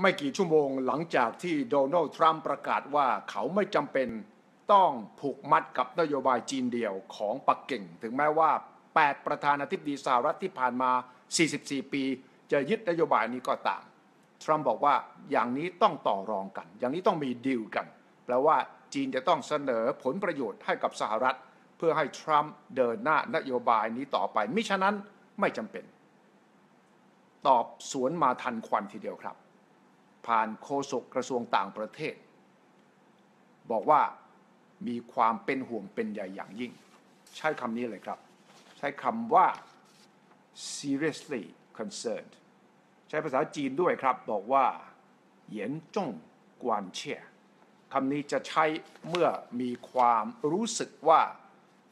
ไม่กี่ชั่วโมงหลังจากที่โดนัลด์ทรัมป์ประกาศว่าเขาไม่จำเป็นต้องผูกมัดกับนโยบายจีนเดียวของปักกิ่ง ถึงแม้ว่า 8 ประธานาธิบดีสหรัฐที่ผ่านมา 44 ปี จะยึดนโยบายนี้ก็ตาม ทรัมป์บอกว่าอย่างนี้ต้องต่อรองกัน อย่างนี้ต้องมีดีลกัน แปลว่าจีนจะต้องเสนอผลประโยชน์ให้กับสหรัฐ เพื่อให้ทรัมป์เดินหน้านโยบายนี้ต่อไป มิฉะนั้นไม่จำเป็น ตอบสวนมาทันควันทีเดียวครับ ผ่านโฆษกกระทรวงต่างประเทศ บอกว่ามีความเป็นห่วงเป็นใหญ่อย่างยิ่ง ใช้คำนี้เลยครับ ใช้คำว่า seriously concerned ใช้ภาษาจีนด้วยครับ บอกว่าเหยียนจงกวนเชี่ยคำนี้จะใช้เมื่อมีความรู้สึกว่า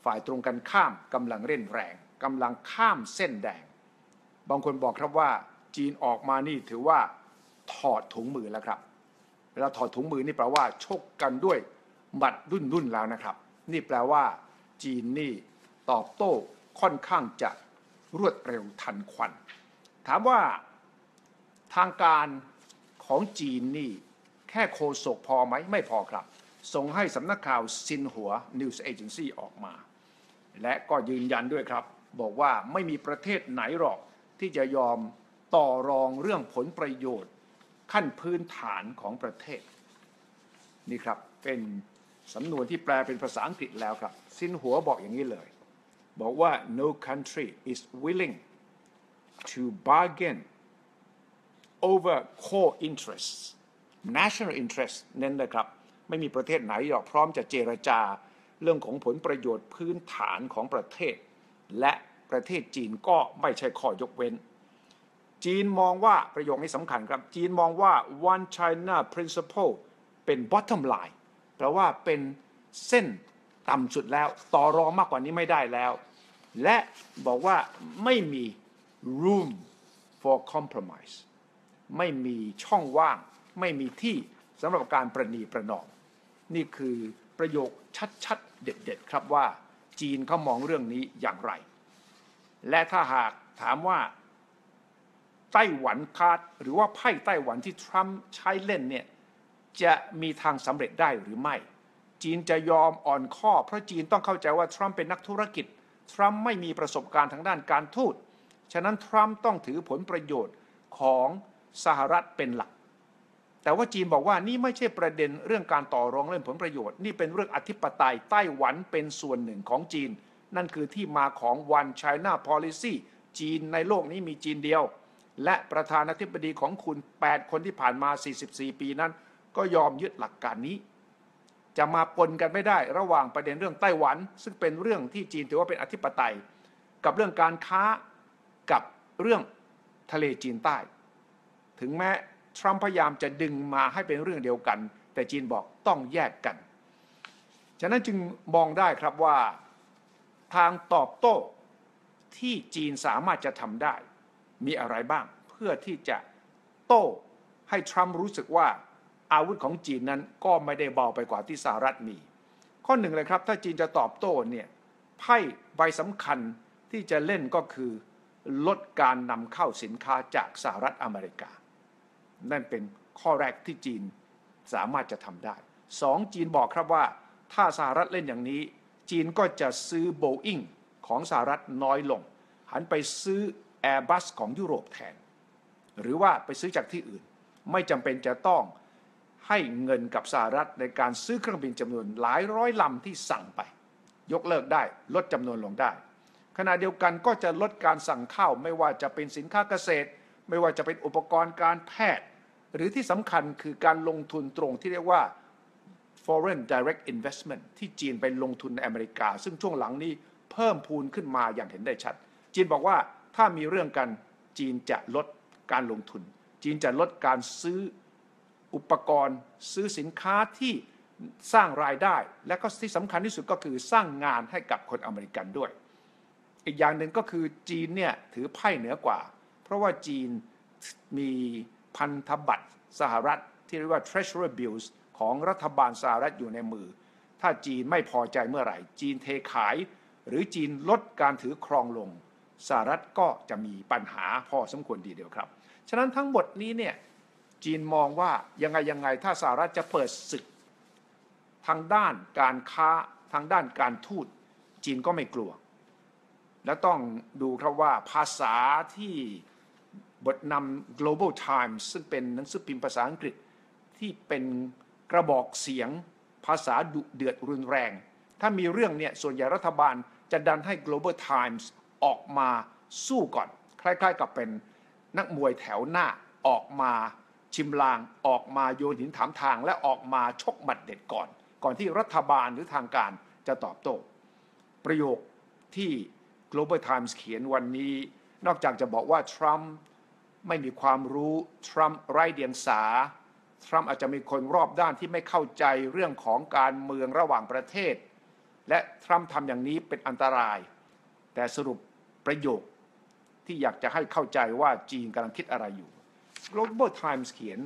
ฝ่ายตรงกันข้ามกำลังเล่นแรงกำลังข้ามเส้นแดง บางคนบอกครับว่าจีนออกมานี่ถือว่า ถอดถุงมือแล้วครับเวลาถอดถุงมือนี่แปลว่า ชกกันด้วยบัตรรุ่นรุ่นแล้วนะครับ นี่แปลว่า จีนนี่ตอบโต้ค่อนข้างจะรวดเร็วทันควัน ถามว่าทางการของจีนนี่แค่โคศกพอไหมไม่พอครับ ส่งให้สำนักข่าวซินหัวนิวส์เอเจนซี่ออกมา และก็ยืนยันด้วยครับ บอกว่าไม่มีประเทศไหนหรอกที่จะยอมต่อรองเรื่องผลประโยชน์ ขั้นพื้นฐานของประเทศ นี่ครับเป็นสำนวนที่แปลเป็นภาษาอังกฤษแล้วครับซินหัวบอกอย่างนี้เลย บอกว่า no country is willing to bargain over core interests national interest เน้นเลยครับ ไม่มีประเทศไหนหรอกพร้อมจะเจรจาเรื่องของผลประโยชน์พื้นฐานของประเทศ และประเทศจีนก็ไม่ใช่ข้อยกเว้น จีนมองว่าประโยคนี้สำคัญครับ จีนมองว่า one China principle เป็น bottom line แปลว่าเป็นเส้นต่ำสุดแล้ว ต่อรองมากกว่านี้ไม่ได้แล้ว และบอกว่าไม่มี room for compromise ไม่มีช่องว่าง ไม่มีที่สำหรับการประนีประนอม นี่คือประโยคชัดๆ เด็ดๆ ครับว่าจีนเขามองเรื่องนี้อย่างไร และถ้าหากถามว่า ไต้หวันคาดหรือว่าไพ่ไต้หวันที่ทรัมป์ใช้เล่นเนี่ยจะมีทางสำเร็จได้หรือไม่ จีนจะยอมอ่อนข้อ เพราะจีนต้องเข้าใจว่าทรัมป์เป็นนักธุรกิจ ทรัมป์ไม่มีประสบการณ์ทางด้านการทูต ฉะนั้นทรัมป์ต้องถือผลประโยชน์ของสหรัฐเป็นหลัก แต่ว่าจีนบอกว่านี่ไม่ใช่ประเด็นเรื่องการต่อรองเรื่องผลประโยชน์ นี่เป็นเรื่องอธิปไตยไต้หวันเป็นส่วนหนึ่งของจีน นั่นคือที่มาของ One China Policy จีนในโลกนี้มีจีนเดียว และประธานาธิบดีของคุณ 8 คนที่ผ่านมา 44 ปีนั้น ก็ยอมยึดหลักการนี้ จะมาปนกันไม่ได้ระหว่างประเด็นเรื่องไต้หวัน ซึ่งเป็นเรื่องที่จีนถือว่าเป็นอธิปไตย กับเรื่องการค้ากับเรื่องทะเลจีนใต้ ถึงแม้ทรัมป์พยายามจะดึงมาให้เป็นเรื่องเดียวกัน แต่จีนบอกต้องแยกกัน ฉะนั้นจึงมองได้ครับว่าทางตอบโต้ที่จีนสามารถจะทำได้ มีอะไรบ้าง เพื่อที่จะโต้ให้ทรัมป์รู้สึกว่าอาวุธของจีนนั้นก็ไม่ได้เบาไปกว่าที่สหรัฐมี ข้อหนึ่งเลยครับ ถ้าจีนจะตอบโต้เนี่ยไพ่ใบสำคัญที่จะเล่นก็คือ ลดการนำเข้าสินค้าจากสหรัฐอเมริกา นั่นเป็นข้อแรกที่จีนสามารถจะทำได้สองจีนบอกครับว่า ถ้าสหรัฐเล่นอย่างนี้ จีนก็จะซื้อโบอิงของสหรัฐน้อยลง หันไปซื้อ Airbus ของยุโรปแทน หรือว่าไปซื้อจากที่อื่น ไม่จำเป็นจะต้องให้เงินกับสหรัฐในการซื้อเครื่องบินจำนวนหลายร้อยลำที่สั่งไป ยกเลิกได้ลดจำนวนลงได้ ขณะเดียวกันก็จะลดการสั่งเข้าไม่ว่าจะเป็นสินค้าเกษตร ไม่ว่าจะเป็นอุปกรณ์การแพทย์ หรือที่สำคัญคือการลงทุนตรงที่เรียกว่า foreign direct investment ที่จีนไปลงทุนในอเมริกา ซึ่งช่วงหลังนี้เพิ่มพูนขึ้นมาอย่างเห็นได้ชัด จีนบอกว่า ถ้ามีเรื่องกันจีนจะลดการลงทุน จีนจะลดการซื้ออุปกรณ์ ซื้อสินค้าที่สร้างรายได้ และก็ที่สำคัญที่สุดก็คือสร้างงานให้กับคนอเมริกันด้วย อีกอย่างหนึ่งก็คือจีนเนี่ยถือไพ่เหนือกว่า เพราะว่าจีนมีพันธบัตรสหรัฐ ที่เรียกว่า treasury bills ของรัฐบาลสหรัฐอยู่ในมือ ถ้าจีนไม่พอใจเมื่อไหร่ จีนเทขาย หรือจีนลดการถือครองลง สหรัฐก็จะมีปัญหาพอสมควรดีเดียวครับ ฉะนั้นทั้งหมดนี้เนี่ยจีนมองว่ายังไงยังไงถ้าสหรัฐจะเปิดศึก ทางด้านการค้าทางด้านการทูตจีนก็ไม่กลัว และต้องดูครับว่าภาษาที่บทนำ Global Times ซึ่งเป็นหนังสือพิมพ์ภาษาอังกฤษที่เป็นกระบอกเสียงภาษาดุเดือดรุนแรง ถ้ามีเรื่องเนี่ยส่วนใหญ่รัฐบาลจะดันให้ Global Times ออกมาสู้ก่อน คล้ายๆ กับเป็นนักมวยแถวหน้าออกมาชิมลาง ออกมาโยนหินถามทาง และออกมาชกหมัดเด็ดก่อน ก่อนที่รัฐบาลหรือทางการจะตอบโต้ประโยคที่ Global Times เขียนวันนี้ นอกจากจะบอกว่า ทรัมป์ไม่มีความรู้ ทรัมป์ไร้เดียงสา ทรัมป์อาจจะมีคนรอบด้านที่ไม่เข้าใจเรื่องของการเมืองระหว่างประเทศ และทรัมป์ทำอย่างนี้เป็นอันตราย แต่สรุป ประโยคที่อยากจะให้เข้าใจว่าจีนกำลังคิดอะไรอยู่ Global Times เขียน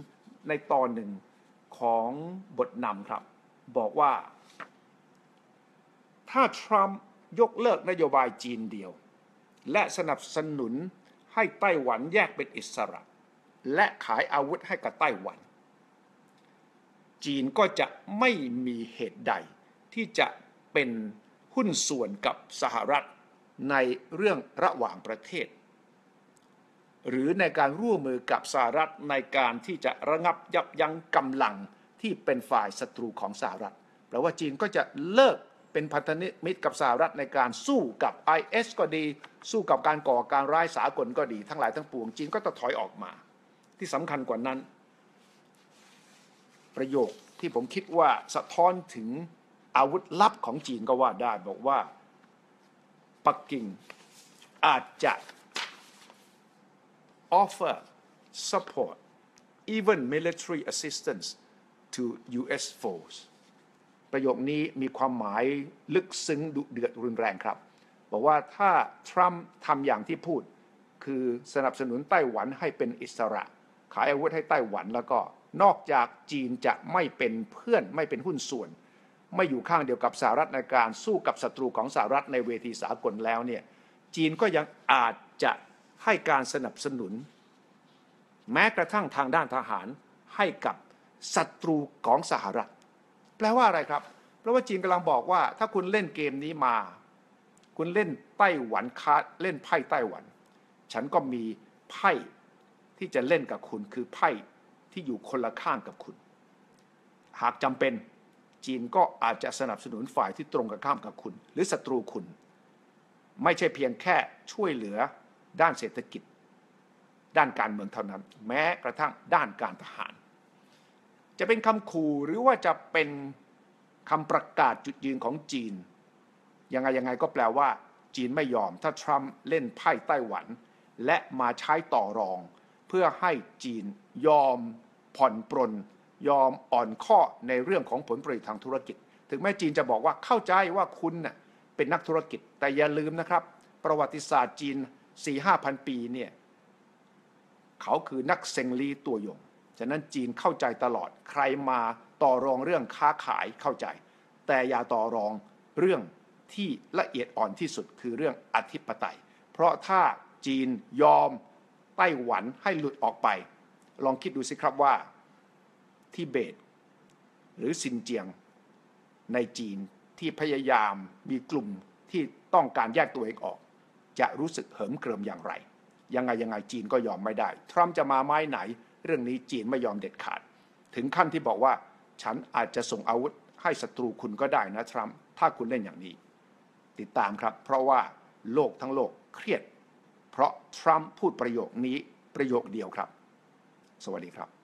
ในตอนหนึ่งของบทนำครับ บอกว่า ถ้าทรัมป์ยกเลิกนโยบายจีนเดียว และสนับสนุนให้ไต้หวันแยกเป็นอิสระ และขายอาวุธให้กับไต้หวัน จีนก็จะไม่มีเหตุใดที่จะเป็นหุ้นส่วนกับสหรัฐ ในเรื่องระหว่างประเทศ หรือในการร่วมมือกับสหรัฐในการที่จะระงับยับยั้งกำลังที่เป็นฝ่ายศัตรูของสหรัฐแปลว่าจีนก็จะเลิกเป็นพันธมิตรกับสหรัฐในการสู้กับ IS ก็ดี สู้กับการก่อการร้ายสากลก็ดี ทั้งหลายทั้งปวงจีนก็จะถอยออกมา ที่สำคัญกว่านั้น ประโยคที่ผมคิดว่าสะท้อนถึงอาวุธลับของจีนก็ว่าได้บอกว่า ปักกิ่งอาจจะ offer support even military assistance to U.S. force ประโยคนี้มีความหมายลึกซึ้งดุเดือดรุนแรงครับ บอกว่าถ้าทรัมป์ทำอย่างที่พูด คือสนับสนุนไต้หวันให้เป็นอิสระ ขายอาวุธให้ไต้หวันแล้วก็นอกจากจีนจะไม่เป็นเพื่อนไม่เป็นหุ้นส่วน ไม่อยู่ข้างเดียวกับสหรัฐในการสู้กับศัตรูของสหรัฐในเวทีสากลแล้วเนี่ยจีนก็ยังอาจจะให้การสนับสนุน แม้กระทั่งทางด้านทหารให้กับศัตรูของสหรัฐ แปลว่าอะไรครับเพราะว่าจีนกำลังบอกว่า ถ้าคุณเล่นเกมนี้มา คุณเล่นไต้หวันคาเล่นไพ่ไต้หวัน ฉันก็มีไพ่ที่จะเล่นกับคุณคือไพ่ที่อยู่คนละข้างกับคุณ หากจำเป็น จีนก็อาจจะสนับสนุนฝ่ายที่ตรงกันข้ามกับคุณ หรือศัตรูคุณ ไม่ใช่เพียงแค่ช่วยเหลือด้านเศรษฐกิจ ด้านการเมืองเท่านั้น แม้กระทั่งด้านการทหาร จะเป็นคำขู่หรือว่าจะเป็นคำประกาศจุดยืนของจีน ยังไงยังไงก็แปลว่า จีนไม่ยอมถ้าทรัมป์เล่นไพ่ไต้หวัน และมาใช้ต่อรอง เพื่อให้จีนยอมผ่อนปรน ยอมอ่อนข้อในเรื่องของผลประโยชน์ทางธุรกิจ ถึงแม้จีนจะบอกว่าเข้าใจว่าคุณเน่ยเป็นนักธุรกิจ แต่อย่าลืมนะครับ ประวัติศาสตร์จีนสี่ห้าพันปีเนี่ยเขาคือนักเซงลีตัวยง ฉะนั้นจีนเข้าใจตลอด ใครมาต่อรองเรื่องค้าขายเข้าใจ แต่อย่าต่อรองเรื่องที่ละเอียดอ่อนที่สุดคือเรื่องอธิปไตย เพราะถ้าจีนยอมไต้หวันให้หลุดออกไป ลองคิดดูสิครับว่า ที่เบต หรือซินเจียงในจีนที่พยายามมีกลุ่มที่ต้องการแยกตัวเองออก จะรู้สึกเหิมเกริมอย่างไร ยังไงยังไงจีนก็ยอมไม่ได้ ทรัมป์จะมาไม้ไหน เรื่องนี้จีนไม่ยอมเด็ดขาด ถึงขั้นที่บอกว่า ฉันอาจจะส่งอาวุธให้ศัตรูคุณก็ได้นะทรัมป์ถ้าคุณเล่นอย่างนี้ ติดตามครับ เพราะว่าโลกทั้งโลกเครียด เพราะทรัมป์พูดประโยคนี้ประโยคเดียวครับ สวัสดีครับ